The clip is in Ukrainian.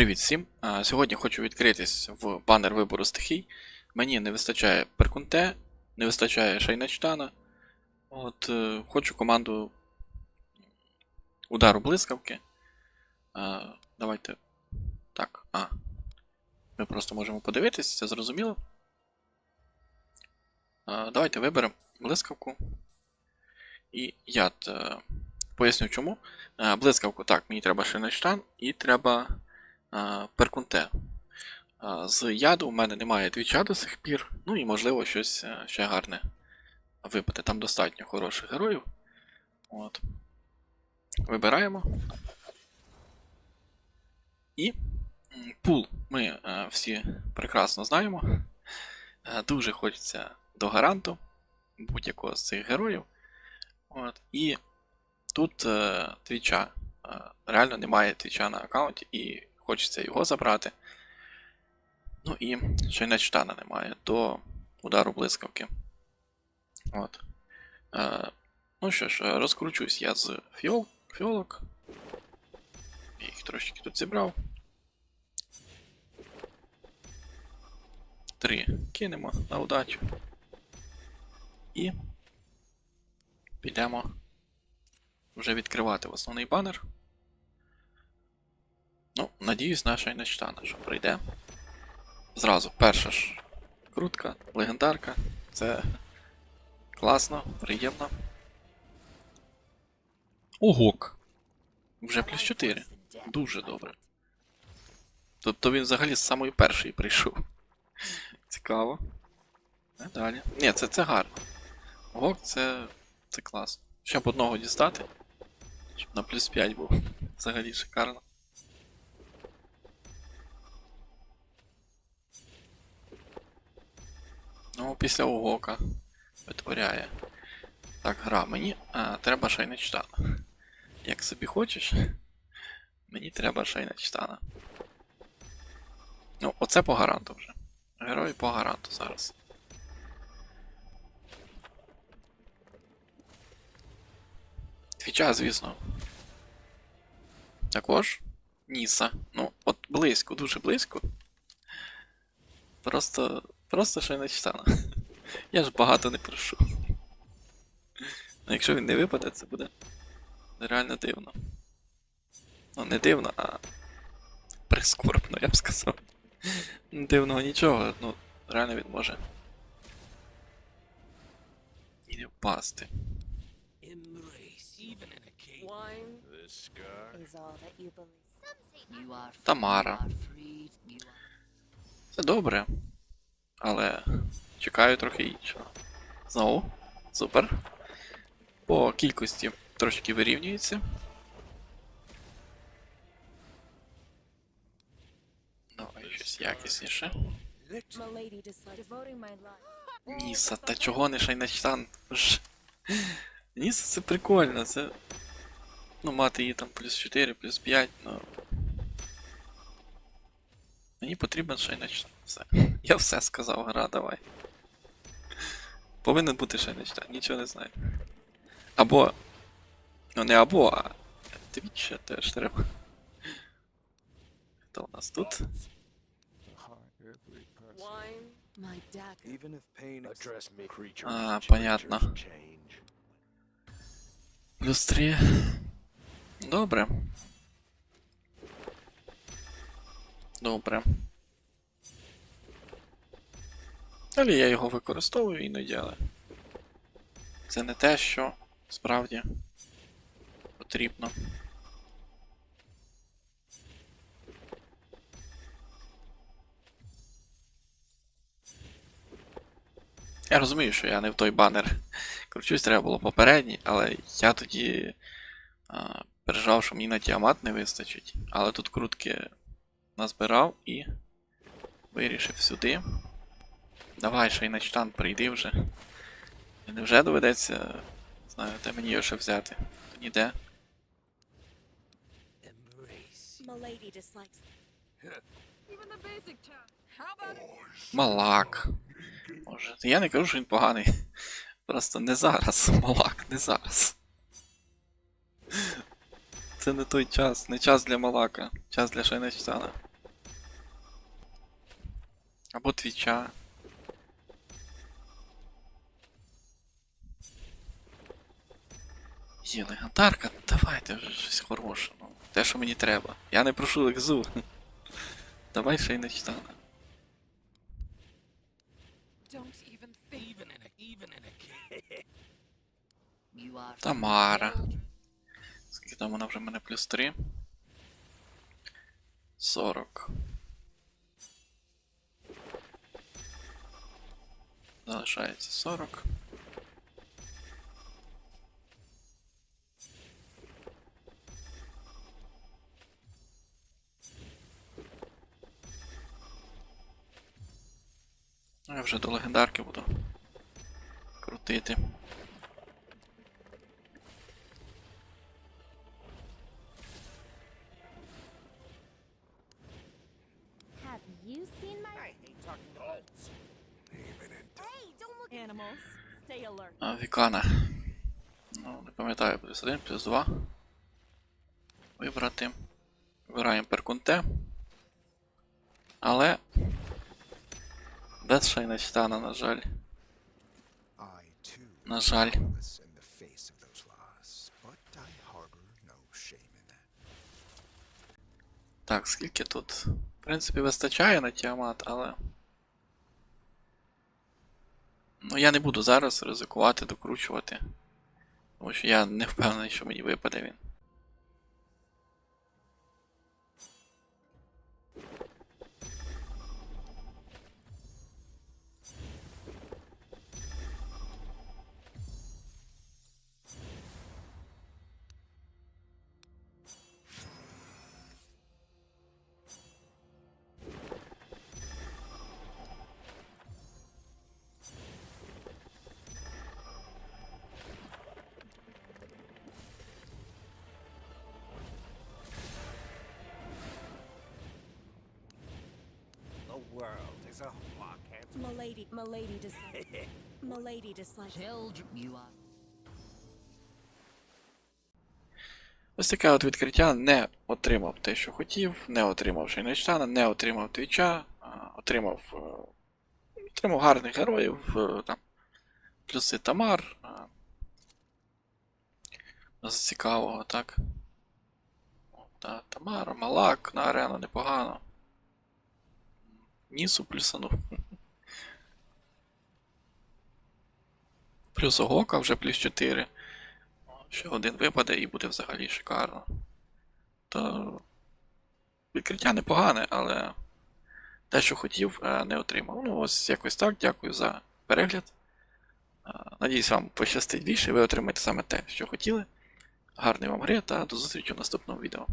Привіт всім! Сьогодні хочу відкритись в банер вибору стихій. Мені не вистачає перкунте, не вистачає шайначтана. От е, хочу команду удару блискавки. Давайте. Так, а. Ми просто можемо подивитись, це зрозуміло. Давайте виберемо блискавку. І яд. Е, поясню чому. Блискавку, так, мені треба шайначтан і треба. А, Перкунте. З яду у мене немає твіча до сих пір, ну і можливо щось е, ще гарне випаде. Там достатньо хороших героїв. От. Вибираємо. І пул ми е, всі прекрасно знаємо. Е, Дуже хочеться до гаранту будь-якого з цих героїв. От. І тут е, твіча. е, Реально немає твіча на аккаунті і хочеться його забрати. Ну і ще й нечитана немає до удару блискавки. От. Е, ну що ж, розкручусь я з фіол, фіолок. Їх трошки тут зібрав. Три кинемо на удачу. І підемо вже відкривати основний банер. Ну, надіюсь, наша Іночтана, що прийде. Зразу, перша ж крутка, легендарка. Це класно, приємно. Огок. Вже плюс 4. Дуже добре. Тобто він взагалі з самої першої прийшов. Цікаво. А далі. Ні, це, це гарно. Огок це. це класно. Ще б одного дістати. Щоб на плюс 5 був. Взагалі шикарно. Ну, після Угока витворяє. Так, гра, мені а, треба шайночтана. Як собі хочеш, мені треба шайночтана. Ну, оце по гаранту вже. Герой по гаранту зараз. Твіча, звісно. Також Ніса. Ну, от близько, дуже близько. Просто. Просто ще не читана. Я ж багато не прошу. Ну, якщо він не випаде, це буде реально дивно. Ну, не дивно, а прискорбно, я б сказав. Дивного нічого, ну, реально він може. І не впасти. Тамара. Це добре. Але чекаю трохи іншого. Знову. Супер. По кількості трошки вирівнюється. Давай щось якісніше. Ніса, та чого не шайначтан? Ніса це прикольно, це. Ну, мати її там плюс 4, плюс 5, ну. Мені потрібен шайначтан. Все. Я все сказав, гра, давай. Повинен бути ще шайначтан, нічого не знаю. Або. Ну не або, а. Твіча теж треба. Хто у нас тут? А, понятно. 3. Добре. Добре. Але я його використовую іноді, але. Це не те, що справді потрібно. Я розумію, що я не в той банер кручусь, треба було попередній, але я тоді а, переживав, що мені на тіамат не вистачить. Але тут крутки назбирав і вирішив сюди. Давай, на прийди вже. І Невже доведеться, знаю, де мені його ще взяти? Ніде. Малак. Може. Я не кажу, що він поганий. Просто не зараз, малак, не зараз. Це не той час, не час для малака, час для шайнечтана. Або твіча. Є легендарка, давайте вже щось хороше. Ну, те, що мені треба. Я не прошу екзу. Давай ще й не читана. Тамара. Скільки там вона вже в мене плюс 3? 40. Залишається 40. Я вже до легендарки буду крутити. А, Вікана. Ну, не пам'ятаю, плюс 1, плюс 2. Вибрати. Вибираємо перкунте. Але. Без шайна читана, на жаль. На жаль. Так, скільки тут? В принципі, вистачає на Тіамат, але. Ну, я не буду зараз ризикувати, докручувати. Тому що я не впевнений, що мені випаде він. A blockhead. Milady, Milady decided. Milady decided. children. You are Ось таке от відкриття не отримав те, що хотів, не отримав Шейнечтана, не отримав Твіча, отримав. е, Отримав гарних героїв, е, там, плюси Тамар. З цікавого, так. Та, Тамара, Малак на арену непогано. Нісу плюсанув. Плюс Огока вже плюс 4. Ще один випаде і буде взагалі шикарно. То відкриття непогане, але те, що хотів, е, не отримав. Ну, ось якось так. Дякую за перегляд. Е, Надіюсь, вам пощастить більше, ви отримаєте саме те, що хотіли. Гарної вам гри та до зустрічі в наступному відео.